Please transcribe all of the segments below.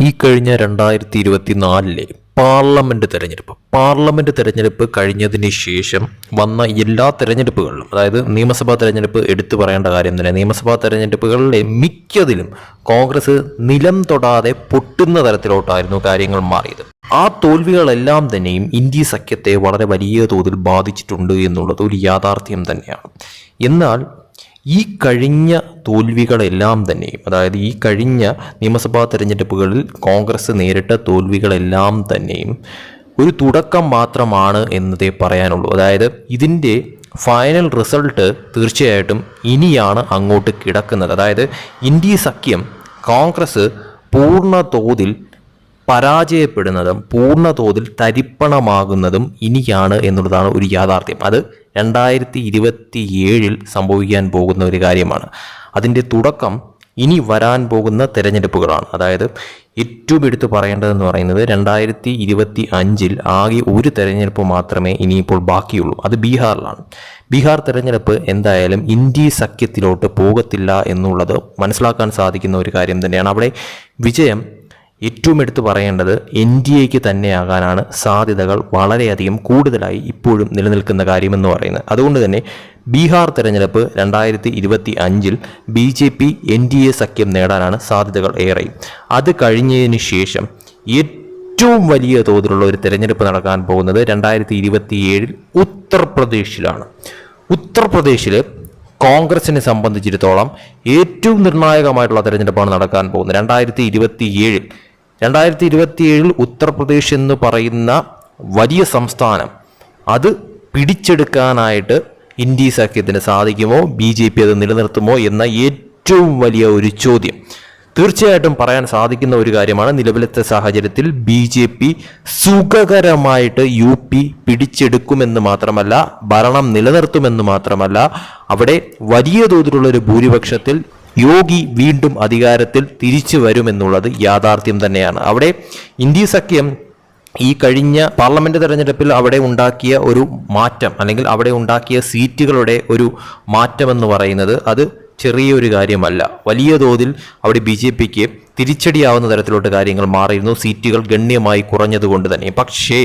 ഈ കഴിഞ്ഞ രണ്ടായിരത്തി ഇരുപത്തി നാലിലെ പാർലമെന്റ് തെരഞ്ഞെടുപ്പ്. പാർലമെന്റ് തെരഞ്ഞെടുപ്പ് കഴിഞ്ഞതിന് ശേഷം വന്ന എല്ലാ തെരഞ്ഞെടുപ്പുകളിലും അതായത് നിയമസഭാ തെരഞ്ഞെടുപ്പ് എടുത്തു പറയേണ്ട കാര്യം തന്നെ നിയമസഭാ തെരഞ്ഞെടുപ്പുകളിലെ മിക്കതിലും കോൺഗ്രസ് നിലം തൊടാതെ പൊട്ടുന്ന തരത്തിലോട്ടായിരുന്നു കാര്യങ്ങൾ മാറിയത്. ആ തോൽവികളെല്ലാം തന്നെയും ഇന്ത്യ സഖ്യത്തെ വളരെ വലിയ തോതിൽ ബാധിച്ചിട്ടുണ്ട് എന്നുള്ളത് ഒരു യാഥാർത്ഥ്യം തന്നെയാണ്. എന്നാൽ ഈ കഴിഞ്ഞ തോൽവികളെല്ലാം തന്നെയും അതായത് ഈ കഴിഞ്ഞ നിയമസഭാ തെരഞ്ഞെടുപ്പുകളിൽ കോൺഗ്രസ് നേരിട്ട തോൽവികളെല്ലാം തന്നെയും ഒരു തുടക്കം മാത്രമാണ് എന്നതേ പറയാനുള്ളൂ. അതായത് ഇതിന്റെ ഫൈനൽ റിസൾട്ട് തീർച്ചയായിട്ടും ഇനിയാണ് അങ്ങോട്ട് കിടക്കുന്നത്. അതായത് ഇന്ത്യ സഖ്യം കോൺഗ്രസ് പൂർണ തോതിൽ പരാജയപ്പെടുന്നതും പൂർണ തോതിൽ തരിപ്പണമാകുന്നതും ഇനിയാണ് എന്നുള്ളതാണ് ഒരു യാഥാർത്ഥ്യം. അത് രണ്ടായിരത്തി ഇരുപത്തി ഏഴിൽ സംഭവിക്കാൻ പോകുന്ന ഒരു കാര്യമാണ്. അതിന്റെ തുടക്കം ഇനി വരാൻ പോകുന്ന തെരഞ്ഞെടുപ്പുകളാണ്. അതായത് ഏറ്റവും എടുത്തു പറയേണ്ടതെന്ന് പറയുന്നത് രണ്ടായിരത്തി ഇരുപത്തി അഞ്ചിൽ ആകെ ഒരു തെരഞ്ഞെടുപ്പ് മാത്രമേ ഇനിയിപ്പോൾ ബാക്കിയുള്ളൂ. അത് ബീഹാറിലാണ്. ബീഹാർ തെരഞ്ഞെടുപ്പ് എന്തായാലും ഇന്ത്യ സഖ്യത്തിലോട്ട് പോകത്തില്ല എന്നുള്ളത് മനസ്സിലാക്കാൻ സാധിക്കുന്ന ഒരു കാര്യം തന്നെയാണ്. അവിടെ വിജയം ഏറ്റവും എടുത്തു പറയേണ്ടത് എൻ ഡി എക്ക് തന്നെയാകാനാണ് സാധ്യതകൾ വളരെയധികം കൂടുതലായി ഇപ്പോഴും നിലനിൽക്കുന്ന കാര്യമെന്ന് പറയുന്നത്. അതുകൊണ്ട് തന്നെ ബീഹാർ തെരഞ്ഞെടുപ്പ് രണ്ടായിരത്തി ഇരുപത്തി അഞ്ചിൽ B J P N D A സഖ്യം നേടാനാണ് സാധ്യതകൾ ഏറെ. അത് കഴിഞ്ഞതിന് ശേഷം ഏറ്റവും വലിയ തോതിലുള്ള ഒരു തെരഞ്ഞെടുപ്പ് നടക്കാൻ പോകുന്നത് രണ്ടായിരത്തി ഇരുപത്തി ഏഴിൽ ഉത്തർപ്രദേശിലാണ്. ഉത്തർപ്രദേശിൽ കോൺഗ്രസിനെ സംബന്ധിച്ചിടത്തോളം ഏറ്റവും നിർണായകമായിട്ടുള്ള തെരഞ്ഞെടുപ്പാണ് നടക്കാൻ പോകുന്നത്. രണ്ടായിരത്തി ഇരുപത്തി ഏഴിൽ രണ്ടായിരത്തി ഇരുപത്തി ഏഴിൽ ഉത്തർപ്രദേശ് എന്ന് പറയുന്ന വലിയ സംസ്ഥാനം. അത് പിടിച്ചെടുക്കാനായിട്ട് ഇന്ത്യ സഖ്യത്തിന് സാധിക്കുമോ? ബി ജെ പി അത് നിലനിർത്തുമോ? എന്ന ഏറ്റവും വലിയ ഒരു ചോദ്യം. തീർച്ചയായിട്ടും പറയാൻ സാധിക്കുന്ന ഒരു കാര്യമാണ് നിലവിലത്തെ സാഹചര്യത്തിൽ ബി ജെ പി സുഖകരമായിട്ട് യു പി പിടിച്ചെടുക്കുമെന്ന് മാത്രമല്ല ഭരണം നിലനിർത്തുമെന്ന് മാത്രമല്ല അവിടെ വലിയ തോതിലുള്ള ഒരു ഭൂരിപക്ഷത്തിൽ യോഗി വീണ്ടും അധികാരത്തിൽ തിരിച്ചു വരുമെന്നുള്ളത് യാഥാർത്ഥ്യം തന്നെയാണ്. അവിടെ ഇന്ത്യ സഖ്യം ഈ കഴിഞ്ഞ പാർലമെന്റ് തെരഞ്ഞെടുപ്പിൽ അവിടെ ഉണ്ടാക്കിയ ഒരു മാറ്റം അല്ലെങ്കിൽ അവിടെ ഉണ്ടാക്കിയ സീറ്റുകളുടെ ഒരു മാറ്റം എന്ന് പറയുന്നത് അത് ചെറിയൊരു കാര്യമല്ല. വലിയ തോതിൽ അവിടെ ബി ജെ പിക്ക് തിരിച്ചടിയാവുന്ന തരത്തിലോട്ട് കാര്യങ്ങൾ മാറിയിരുന്നു. സീറ്റുകൾ ഗണ്യമായി കുറഞ്ഞതുകൊണ്ട് തന്നെ. പക്ഷേ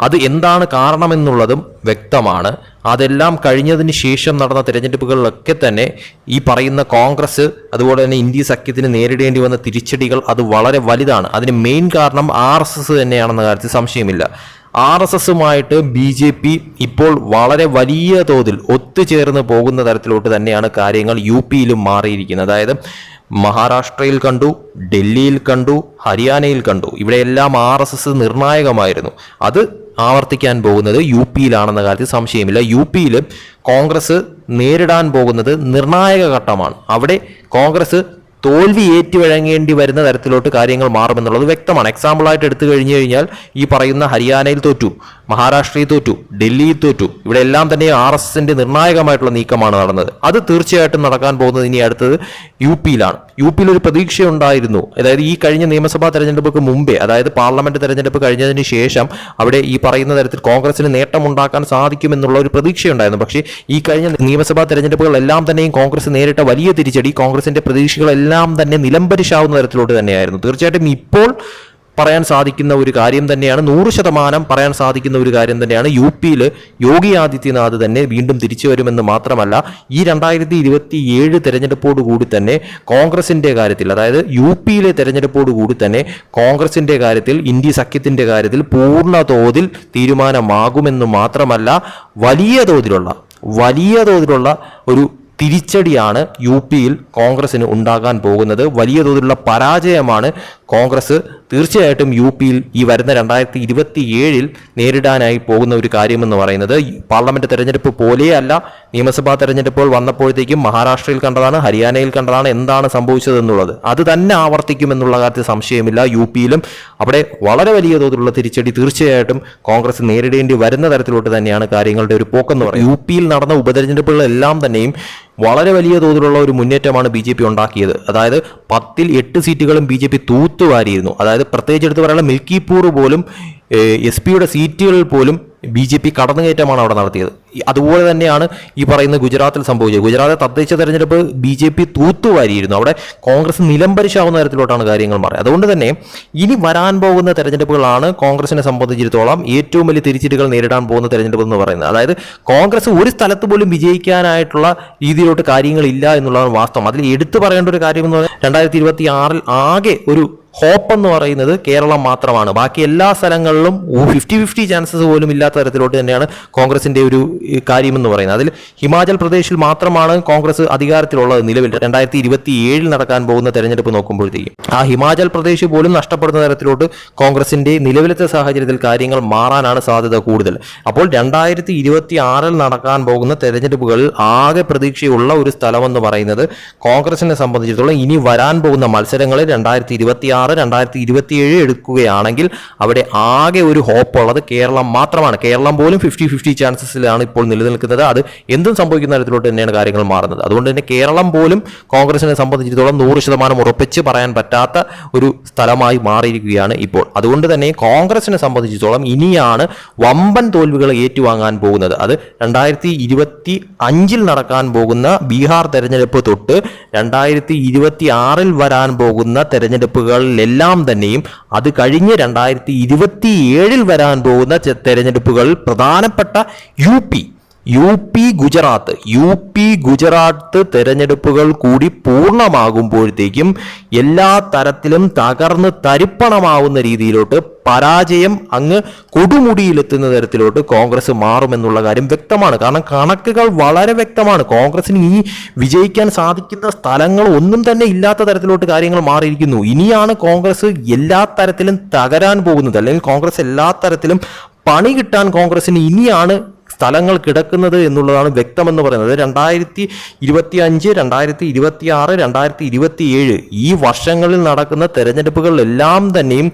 അത് എന്താണ് കാരണമെന്നുള്ളതും വ്യക്തമാണ്. അതെല്ലാം കഴിഞ്ഞതിന് ശേഷം നടന്ന തിരഞ്ഞെടുപ്പുകളിലൊക്കെ തന്നെ ഈ പറയുന്ന കോൺഗ്രസ് അതുപോലെ തന്നെ ഇന്ത്യ സഖ്യത്തിന് നേരിടേണ്ടി വന്ന തിരിച്ചടികൾ അത് വളരെ വലുതാണ്. അതിന് മെയിൻ കാരണം ആർ എസ് എസ് തന്നെയാണെന്ന കാര്യത്തിൽ സംശയമില്ല. ആർ എസ് എസുമായിട്ട് ബി ജെ പി ഇപ്പോൾ വളരെ വലിയ തോതിൽ ഒത്തുചേർന്ന് പോകുന്ന തരത്തിലോട്ട് തന്നെയാണ് കാര്യങ്ങൾ യു പിയിലും മാറിയിരിക്കുന്നത്. അതായത് മഹാരാഷ്ട്രയിൽ കണ്ടു ഡൽഹിയിൽ കണ്ടു ഹരിയാനയിൽ കണ്ടു. ഇവിടെയെല്ലാം ആർ എസ് എസ് നിർണായകമായിരുന്നു. അത് ആവർത്തിക്കാൻ പോകുന്നത് യു പിയിലാണെന്ന കാര്യത്തിൽ സംശയമില്ല. യു പിയിൽ കോൺഗ്രസ് നേരിടാൻ പോകുന്നത് നിർണായക ഘട്ടമാണ്. അവിടെ കോൺഗ്രസ് തോൽവി ഏറ്റുവഴങ്ങേണ്ടി വരുന്ന തരത്തിലോട്ട് കാര്യങ്ങൾ മാറുമെന്നുള്ളത് വ്യക്തമാണ്. എക്സാമ്പിളായിട്ട് എടുത്തു കഴിഞ്ഞു കഴിഞ്ഞാൽ ഈ പറയുന്ന ഹരിയാനയിൽ തോറ്റു. മഹാരാഷ്ട്രയിൽ തോറ്റു ഡൽഹിയിൽ തോറ്റു. ഇവിടെ എല്ലാം തന്നെ ആർ എസ് എസിന്റെ നിർണായകമായിട്ടുള്ള നീക്കമാണ് നടന്നത്. അത് തീർച്ചയായിട്ടും നടക്കാൻ പോകുന്നത് ഇനി അടുത്തത് യു പിയിലാണ്. യു പിയിൽ ഒരു പ്രതീക്ഷയുണ്ടായിരുന്നു. അതായത് ഈ കഴിഞ്ഞ നിയമസഭാ തെരഞ്ഞെടുപ്പ് മുമ്പേ അതായത് പാർലമെന്റ് തെരഞ്ഞെടുപ്പ് കഴിഞ്ഞതിന് ശേഷം അവിടെ ഈ പറയുന്ന തരത്തിൽ കോൺഗ്രസിന് നേട്ടമുണ്ടാക്കാൻ സാധിക്കുമെന്നുള്ള ഒരു പ്രതീക്ഷയുണ്ടായിരുന്നു. പക്ഷേ ഈ കഴിഞ്ഞ നിയമസഭാ തെരഞ്ഞെടുപ്പുകളെല്ലാം തന്നെയും കോൺഗ്രസ് നേരിട്ട വലിയ തിരിച്ചടി കോൺഗ്രസിന്റെ പ്രതീക്ഷകളെല്ലാം തന്നെ നിലംപരിശാവുന്ന തരത്തിലോട്ട് തന്നെയായിരുന്നു. തീർച്ചയായിട്ടും ഇപ്പോൾ പറയാൻ സാധിക്കുന്ന ഒരു കാര്യം തന്നെയാണ് നൂറ് ശതമാനം പറയാൻ സാധിക്കുന്ന ഒരു കാര്യം തന്നെയാണ് യു പിയിൽ യോഗി ആദിത്യനാഥ് തന്നെ വീണ്ടും തിരിച്ചു വരുമെന്ന് മാത്രമല്ല ഈ രണ്ടായിരത്തി ഇരുപത്തി ഏഴ് തെരഞ്ഞെടുപ്പോട് കൂടി തന്നെ കോൺഗ്രസിന്റെ കാര്യത്തിൽ അതായത് യു പിയിലെ തെരഞ്ഞെടുപ്പോട് കൂടി തന്നെ കോൺഗ്രസിന്റെ കാര്യത്തിൽ ഇന്ത്യ സഖ്യത്തിന്റെ കാര്യത്തിൽ പൂർണ തോതിൽ തീരുമാനമാകുമെന്ന് മാത്രമല്ല വലിയ തോതിലുള്ള വലിയ തോതിലുള്ള ഒരു തിരിച്ചടിയാണ് യു പിയിൽ കോൺഗ്രസിന് ഉണ്ടാകാൻ പോകുന്നത്. വലിയ തോതിലുള്ള പരാജയമാണ് കോൺഗ്രസ്. തീർച്ചയായിട്ടും യു പിയിൽ ഈ വരുന്ന രണ്ടായിരത്തി ഇരുപത്തി ഏഴിൽ നേരിടാനായി പോകുന്ന ഒരു കാര്യമെന്ന് പറയുന്നത്. പാർലമെന്റ് തെരഞ്ഞെടുപ്പ് പോലെയല്ല നിയമസഭാ തെരഞ്ഞെടുപ്പുകൾ വന്നപ്പോഴത്തേക്കും മഹാരാഷ്ട്രയിൽ കണ്ടതാണ് ഹരിയാനയിൽ കണ്ടതാണ് എന്താണ് സംഭവിച്ചതെന്നുള്ളത്. അത് തന്നെ ആവർത്തിക്കുമെന്നുള്ള കാര്യത്തിൽ സംശയമില്ല. യു പിയിലും അവിടെ വളരെ വലിയ തോതിലുള്ള തിരിച്ചടി തീർച്ചയായിട്ടും കോൺഗ്രസ് നേരിടേണ്ടി വരുന്ന തരത്തിലോട്ട് തന്നെയാണ് കാര്യങ്ങളുടെ ഒരു പോക്കെന്ന് പറയുന്നത്. യു പിയിൽ നടന്ന ഉപതെരഞ്ഞെടുപ്പുകളെല്ലാം തന്നെയും വളരെ വലിയ തോതിലുള്ള ഒരു മുന്നേറ്റമാണ് ബി ജെ പി ഉണ്ടാക്കിയത്. അതായത് പത്തിൽ എട്ട് സീറ്റുകളും ബി ജെ പി തൂത്തുവാരിയിരുന്നു അതായത് പ്രത്യേകിച്ച് എടുത്ത് പറയാനുള്ള മിൽക്കിപൂർ പോലും എസ് പിയുടെ സീറ്റുകളിൽ പോലും ബി ജെ പി കടന്നുകയറ്റമാണ് അവിടെ നടത്തിയത്. അതുപോലെ തന്നെയാണ് ഈ പറയുന്ന ഗുജറാത്തിൽ സംഭവിച്ചത്. ഗുജറാത്ത് തദ്ദേശ തെരഞ്ഞെടുപ്പ് ബി ജെ പി തൂത്തുവാരിയിരുന്നു. അവിടെ കോൺഗ്രസ് നിലംപരിശാവുന്ന തരത്തിലോട്ടാണ് കാര്യങ്ങൾ മാറിയത്. അതുകൊണ്ട് തന്നെ ഇനി വരാൻ പോകുന്ന തെരഞ്ഞെടുപ്പുകളാണ് കോൺഗ്രസിനെ സംബന്ധിച്ചിടത്തോളം ഏറ്റവും വലിയ തിരിച്ചടികൾ നേരിടാൻ പോകുന്ന തെരഞ്ഞെടുപ്പ് എന്ന് പറയുന്നത്. അതായത് കോൺഗ്രസ് ഒരു സ്ഥലത്ത് പോലും വിജയിക്കാനായിട്ടുള്ള രീതിയിലോട്ട് കാര്യങ്ങളില്ല എന്നുള്ളതാണ് വാസ്തവം. അതിൽ എടുത്തു പറയേണ്ട ഒരു കാര്യം എന്ന് പറഞ്ഞാൽ രണ്ടായിരത്തി ഇരുപത്തി ആറിൽ ആകെ ഒരു ഹോപ്പ് എന്ന് പറയുന്നത് കേരളം മാത്രമാണ്. ബാക്കി എല്ലാ സ്ഥലങ്ങളിലും ഫിഫ്റ്റി ഫിഫ്റ്റി ചാൻസസ് പോലും ഇല്ലാത്ത തരത്തിലോട്ട് തന്നെയാണ് കോൺഗ്രസിന്റെ ഒരു കാര്യമെന്ന് പറയുന്നത്. അതിൽ ഹിമാചൽ പ്രദേശിൽ മാത്രമാണ് കോൺഗ്രസ് അധികാരത്തിലുള്ളത് നിലവിൽ. രണ്ടായിരത്തി ഇരുപത്തി ഏഴിൽ നടക്കാൻ പോകുന്ന തെരഞ്ഞെടുപ്പ് നോക്കുമ്പോഴത്തേക്കും. ആ ഹിമാചൽ പ്രദേശ് പോലും നഷ്ടപ്പെടുന്ന തരത്തിലോട്ട് കോൺഗ്രസിന്റെ നിലവിലത്തെ സാഹചര്യത്തിൽ കാര്യങ്ങൾ മാറാനാണ് സാധ്യത കൂടുതൽ. അപ്പോൾ രണ്ടായിരത്തി ഇരുപത്തി ആറിൽ നടക്കാൻ പോകുന്ന തെരഞ്ഞെടുപ്പുകളിൽ ആകെ പ്രതീക്ഷയുള്ള ഒരു സ്ഥലമെന്ന് പറയുന്നത് കോൺഗ്രസിനെ സംബന്ധിച്ചിടത്തോളം ഇനി വരാൻ പോകുന്ന മത്സരങ്ങളിൽ രണ്ടായിരത്തി ഇരുപത്തി രണ്ടായിരത്തി ഇരുപത്തിയേഴ് എടുക്കുകയാണെങ്കിൽ അവിടെ ആകെ ഒരു ഹോപ്പ് ഉള്ളത് കേരളം മാത്രമാണ്. കേരളം പോലും ഫിഫ്റ്റി ഫിഫ്റ്റി ചാൻസസിലാണ് ഇപ്പോൾ നിലനിൽക്കുന്നത്. അത് എന്തും സംഭവിക്കുന്ന തരത്തിലോട്ട് തന്നെയാണ് കാര്യങ്ങൾ മാറുന്നത്. അതുകൊണ്ട് തന്നെ കേരളം പോലും കോൺഗ്രസിനെ സംബന്ധിച്ചിടത്തോളം നൂറ് ശതമാനം ഉറപ്പിച്ച് പറയാൻ പറ്റാത്ത ഒരു സ്ഥലമായി മാറിയിരിക്കുകയാണ് ഇപ്പോൾ. അതുകൊണ്ട് തന്നെ കോൺഗ്രസിനെ സംബന്ധിച്ചിടത്തോളം ഇനിയാണ് വമ്പൻ തോൽവികൾ ഏറ്റുവാങ്ങാൻ പോകുന്നത്. അത് രണ്ടായിരത്തി ഇരുപത്തി അഞ്ചിൽ നടക്കാൻ പോകുന്ന ബീഹാർ തെരഞ്ഞെടുപ്പ് തൊട്ട് രണ്ടായിരത്തി ഇരുപത്തി ആറിൽ വരാൻ പോകുന്ന തെരഞ്ഞെടുപ്പുകളിലെല്ലാം തന്നെയും അത് കഴിഞ്ഞ് രണ്ടായിരത്തി ഇരുപത്തി ഏഴിൽ വരാൻ പോകുന്ന തെരഞ്ഞെടുപ്പുകളിൽ പ്രധാനപ്പെട്ട U P U P Gujarat U P Gujarat തെരഞ്ഞെടുപ്പുകൾ കൂടി പൂർണമാകുമ്പോഴത്തേക്കും എല്ലാ തരത്തിലും തകർന്ന് തരിപ്പണമാവുന്ന രീതിയിലോട്ട് പരാജയം അങ്ങ് കൊടുമുടിയിലെത്തുന്ന തരത്തിലോട്ട് കോൺഗ്രസ് മാറുമെന്നുള്ള കാര്യം വ്യക്തമാണ്. കാരണം കണക്കുകൾ വളരെ വ്യക്തമാണ്. കോൺഗ്രസിന് ഈ വിജയിക്കാൻ സാധിക്കുന്ന സ്ഥലങ്ങൾ ഒന്നും തന്നെ ഇല്ലാത്ത തരത്തിലോട്ട് കാര്യങ്ങൾ മാറിയിരിക്കുന്നു. ഇനിയാണ് കോൺഗ്രസ് എല്ലാ തരത്തിലും തകരാൻ പോകുന്നത്. അല്ലെങ്കിൽ കോൺഗ്രസ് എല്ലാ തരത്തിലും പണി കിട്ടാൻ കോൺഗ്രസിന് ഇനിയാണ് സ്ഥലങ്ങൾ കിടക്കുന്നത് എന്നുള്ളതാണ് വ്യക്തമെന്ന് പറയുന്നത്. രണ്ടായിരത്തി ഇരുപത്തി അഞ്ച് രണ്ടായിരത്തി ഇരുപത്തി ആറ് രണ്ടായിരത്തി ഇരുപത്തി ഏഴ് ഈ വർഷങ്ങളിൽ നടക്കുന്ന തെരഞ്ഞെടുപ്പുകളിലെല്ലാം തന്നെയും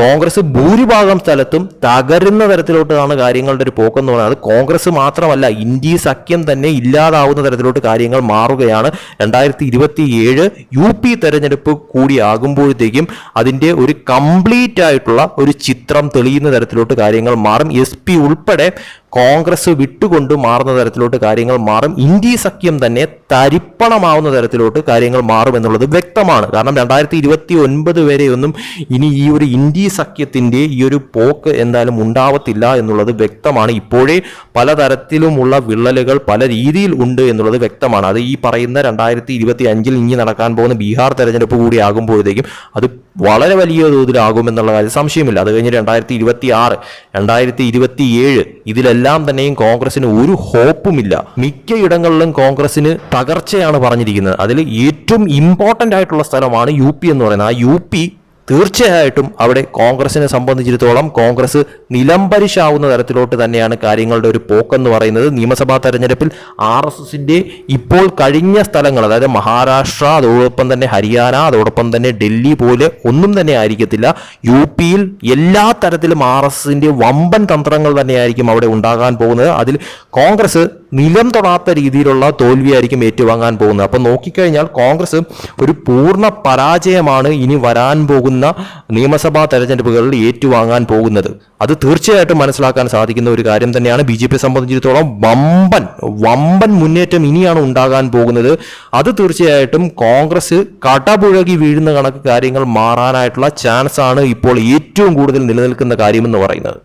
കോൺഗ്രസ് ഭൂരിഭാഗം സ്ഥലത്തും തകരുന്ന തരത്തിലോട്ടാണ് കാര്യങ്ങളുടെ ഒരു പോക്കെന്ന് പറയുന്നത്. കോൺഗ്രസ് മാത്രമല്ല ഇന്ത്യ സഖ്യം തന്നെ ഇല്ലാതാവുന്ന തരത്തിലോട്ട് കാര്യങ്ങൾ മാറുകയാണ്. രണ്ടായിരത്തി ഇരുപത്തി ഏഴ് യു പി തെരഞ്ഞെടുപ്പ് കൂടിയാകുമ്പോഴത്തേക്കും അതിന്റെ ഒരു കംപ്ലീറ്റ് ആയിട്ടുള്ള ഒരു ചിത്രം തെളിയുന്ന തരത്തിലോട്ട് കാര്യങ്ങൾ മാറും. എസ് പി ഉൾപ്പെടെ കോൺഗ്രസ് വിട്ടുകൊണ്ട് മാറുന്ന തരത്തിലോട്ട് കാര്യങ്ങൾ മാറും. ഇന്ത്യ സഖ്യം തന്നെ തരിപ്പണമാവുന്ന തരത്തിലോട്ട് കാര്യങ്ങൾ മാറും എന്നുള്ളത് വ്യക്തമാണ്. കാരണം രണ്ടായിരത്തി ഇരുപത്തി ഒൻപത് വരെയൊന്നും ഇനി ഈ ഒരു ഇന്ത്യ സഖ്യത്തിന്റെ ഈ ഒരു പോക്ക് എന്തായാലും ഉണ്ടാവത്തില്ല എന്നുള്ളത് വ്യക്തമാണ്. ഇപ്പോഴേ പലതരത്തിലുമുള്ള വിള്ളലുകൾ പല രീതിയിൽ ഉണ്ട് എന്നുള്ളത് വ്യക്തമാണ്. അത് ഈ പറയുന്ന രണ്ടായിരത്തി ഇരുപത്തി അഞ്ചിൽ ഇനി നടക്കാൻ പോകുന്ന ബീഹാർ തെരഞ്ഞെടുപ്പ് കൂടി ആകുമ്പോഴത്തേക്കും അത് വളരെ വലിയ തോതിലാകും എന്നുള്ള കാര്യം സംശയമില്ല. അത് കഴിഞ്ഞ് രണ്ടായിരത്തി ഇരുപത്തി ആറ് രണ്ടായിരത്തി ഇരുപത്തി ഏഴ് ഇതിലെല്ലാം തന്നെയും കോൺഗ്രസിന് ഒരു ഹോപ്പുമില്ല. മിക്ക ഇടങ്ങളിലും കോൺഗ്രസിന് തകർച്ചയാണ് പറഞ്ഞിരിക്കുന്നത്. അതിൽ ഏറ്റവും ഇമ്പോർട്ടന്റ് ആയിട്ടുള്ള സ്ഥലമാണ് യു പി എന്ന് പറയുന്നത്. ആ യു പി തീർച്ചയായിട്ടും അവിടെ കോൺഗ്രസിനെ സംബന്ധിച്ചിടത്തോളം കോൺഗ്രസ് നിലംപരിശാവുന്ന തരത്തിലോട്ട് തന്നെയാണ് കാര്യങ്ങളുടെ ഒരു പോക്കെന്ന് പറയുന്നത്. നിയമസഭാ തെരഞ്ഞെടുപ്പിൽ ആർ എസ് എസിന്റെ ഇപ്പോൾ കഴിഞ്ഞ സ്ഥലങ്ങൾ അതായത് മഹാരാഷ്ട്ര അതോടൊപ്പം തന്നെ ഹരിയാന അതോടൊപ്പം തന്നെ ഡൽഹി പോലെ ഒന്നും തന്നെ ആയിരിക്കത്തില്ല. യു പിയിൽ എല്ലാ തരത്തിലും ആർ എസ് എസിന്റെ വമ്പൻ തന്ത്രങ്ങൾ തന്നെയായിരിക്കും അവിടെ ഉണ്ടാകാൻ പോകുന്നത്. അതിൽ കോൺഗ്രസ് നിലം തൊടാത്ത രീതിയിലുള്ള തോൽവിയായിരിക്കും ഏറ്റുവാങ്ങാൻ പോകുന്നത്. അപ്പം നോക്കിക്കഴിഞ്ഞാൽ കോൺഗ്രസ് ഒരു പൂർണ പരാജയമാണ് ഇനി വരാൻ പോകുന്ന നിയമസഭാ തെരഞ്ഞെടുപ്പുകളിൽ ഏറ്റുവാങ്ങാൻ പോകുന്നത്. അത് തീർച്ചയായിട്ടും മനസ്സിലാക്കാൻ സാധിക്കുന്ന ഒരു കാര്യം തന്നെയാണ് ബി ജെ പി സംബന്ധിച്ചിടത്തോളം വമ്പൻ വമ്പൻ മുന്നേറ്റം ഇനിയാണ് ഉണ്ടാകാൻ പോകുന്നത്. അത് തീർച്ചയായിട്ടും കോൺഗ്രസ് കടപുഴകി വീഴുന്ന കണക്ക് കാര്യങ്ങൾ മാറാനായിട്ടുള്ള ചാൻസ് ആണ് ഇപ്പോൾ ഏറ്റവും കൂടുതൽ നിലനിൽക്കുന്ന കാര്യമെന്ന് പറയുന്നത്.